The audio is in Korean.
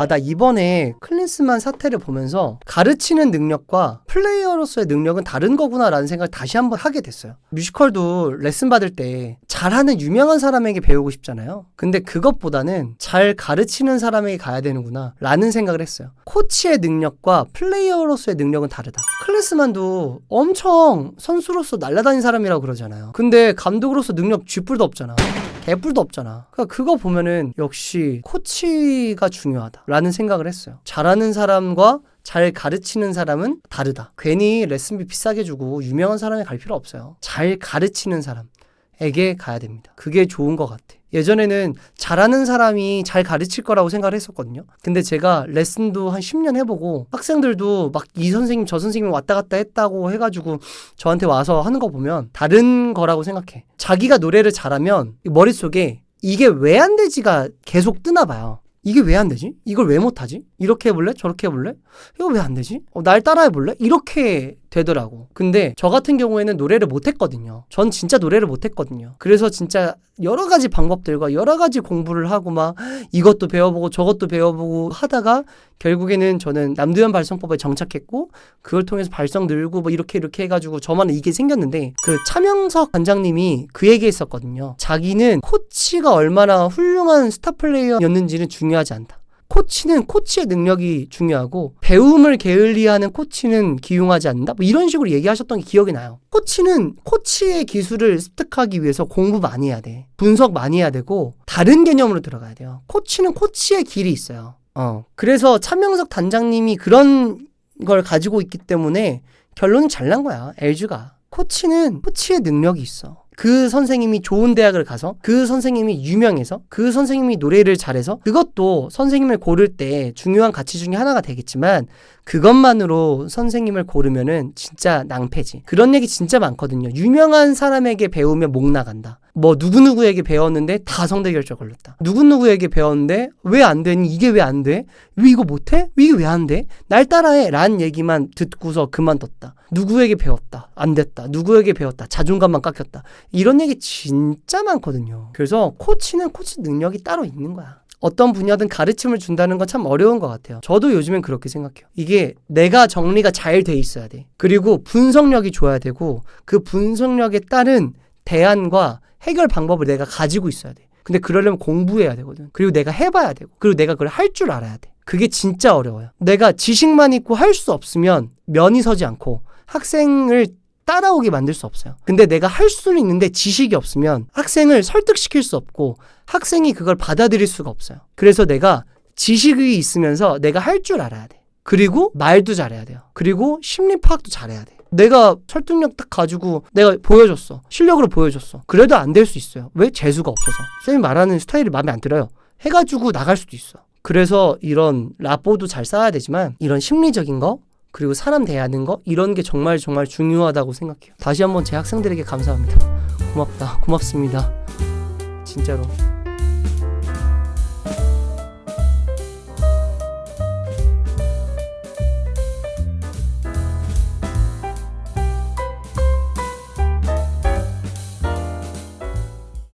아, 나 이번에 클린스만 사태를 보면서 가르치는 능력과 플레이어로서의 능력은 다른 거구나라는 생각을 다시 한번 하게 됐어요. 뮤지컬도 레슨 받을 때 잘하는 유명한 사람에게 배우고 싶잖아요. 근데 그것보다는 잘 가르치는 사람에게 가야 되는구나 라는 생각을 했어요. 코치의 능력과 플레이어로서의 능력은 다르다. 클린스만도 엄청 선수로서 날아다닌 사람이라고 그러잖아요. 근데 감독으로서 능력 쥐뿔도 없잖아. 개뿔도 없잖아. 그러니까 그거 보면은 역시 코치가 중요하다라는 생각을 했어요. 잘하는 사람과 잘 가르치는 사람은 다르다. 괜히 레슨비 비싸게 주고 유명한 사람에 갈 필요 없어요. 잘 가르치는 사람에게 가야 됩니다. 그게 좋은 것 같아. 예전에는 잘하는 사람이 잘 가르칠 거라고 생각을 했었거든요. 근데 제가 레슨도 한 10년 해보고 학생들도 막 이 선생님 저 선생님 왔다 갔다 했다고 해가지고 저한테 와서 하는 거 보면 다른 거라고 생각해. 자기가 노래를 잘하면 머릿속에 이게 왜 안 되지가 계속 뜨나 봐요. 이게 왜 안 되지? 이걸 왜 못하지? 이렇게 해볼래? 저렇게 해볼래? 이거 왜 안 되지? 어, 날 따라해볼래? 이렇게 되더라고. 근데 저 같은 경우에는 노래를 못했거든요. 전 진짜 노래를 못했거든요. 그래서 진짜 여러 가지 방법들과 여러 가지 공부를 하고 막 이것도 배워보고 저것도 배워보고 하다가 결국에는 저는 남두현 발성법에 정착했고 그걸 통해서 발성 늘고 뭐 이렇게 이렇게 해가지고 저만은 이게 생겼는데 그 차명석 관장님이 그 얘기 했었거든요. 자기는 코치가 얼마나 훌륭한 스타 플레이어였는지는 중요하지 않다. 코치는 코치의 능력이 중요하고 배움을 게을리하는 코치는 기용하지 않는다. 뭐 이런 식으로 얘기하셨던 게 기억이 나요. 코치는 코치의 기술을 습득하기 위해서 공부 많이 해야 돼. 분석 많이 해야 되고 다른 개념으로 들어가야 돼요. 코치는 코치의 길이 있어요. 어. 그래서 차명석 단장님이 그런 걸 가지고 있기 때문에 결론은 잘 난 거야. LG가. 코치는 코치의 능력이 있어. 그 선생님이 좋은 대학을 가서 그 선생님이 유명해서 그 선생님이 노래를 잘해서 그것도 선생님을 고를 때 중요한 가치 중에 하나가 되겠지만 그것만으로 선생님을 고르면은 진짜 낭패지. 그런 얘기 진짜 많거든요. 유명한 사람에게 배우면 목 나간다. 뭐 누구누구에게 배웠는데 다 성대 결절 걸렸다. 누구누구에게 배웠는데 왜 안 되니? 이게 왜 안 돼? 왜 이거 못 해? 왜 이게 왜 안 돼? 날 따라해. 라는 얘기만 듣고서 그만뒀다. 누구에게 배웠다. 안 됐다. 누구에게 배웠다. 자존감만 깎였다. 이런 얘기 진짜 많거든요. 그래서 코치는 코치 능력이 따로 있는 거야. 어떤 분야든 가르침을 준다는 건 참 어려운 것 같아요. 저도 요즘엔 그렇게 생각해요. 이게 내가 정리가 잘 돼 있어야 돼. 그리고 분석력이 좋아야 되고 그 분석력에 따른 대안과 해결 방법을 내가 가지고 있어야 돼. 근데 그러려면 공부해야 되거든. 그리고 내가 해봐야 되고. 그리고 내가 그걸 할 줄 알아야 돼. 그게 진짜 어려워요. 내가 지식만 있고 할 수 없으면 면이 서지 않고 학생을 따라오게 만들 수 없어요. 근데 내가 할 수는 있는데 지식이 없으면 학생을 설득시킬 수 없고 학생이 그걸 받아들일 수가 없어요. 그래서 내가 지식이 있으면서 내가 할 줄 알아야 돼. 그리고 말도 잘해야 돼요. 그리고 심리 파악도 잘해야 돼. 내가 설득력 딱 가지고 내가 보여줬어. 실력으로 보여줬어. 그래도 안 될 수 있어요. 왜? 재수가 없어서. 쌤이 말하는 스타일이 마음에 안 들어요. 해가지고 나갈 수도 있어. 그래서 이런 라뽀도 잘 쌓아야 되지만 이런 심리적인 거 그리고 사람 대하는 거 이런 게 정말 정말 중요하다고 생각해요. 다시 한번 제 학생들에게 감사합니다. 고맙다. 고맙습니다. 진짜로.